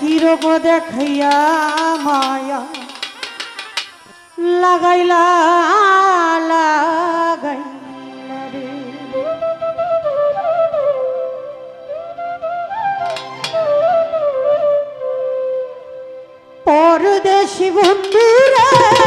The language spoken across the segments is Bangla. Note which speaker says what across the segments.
Speaker 1: কি রোগ দেখাইয়া মায়া? লাগাইলা লাগাইলা পরদেশি বন্ধুরে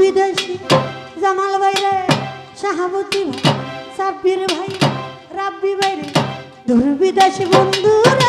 Speaker 1: বিদেশি জামাল ভাই রে শাহাবতী সাব্বির ভাই রাব্বি বাইরে। দুর্বিদেশি বন্ধুরা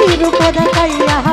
Speaker 1: তিরুপদ কাইয়া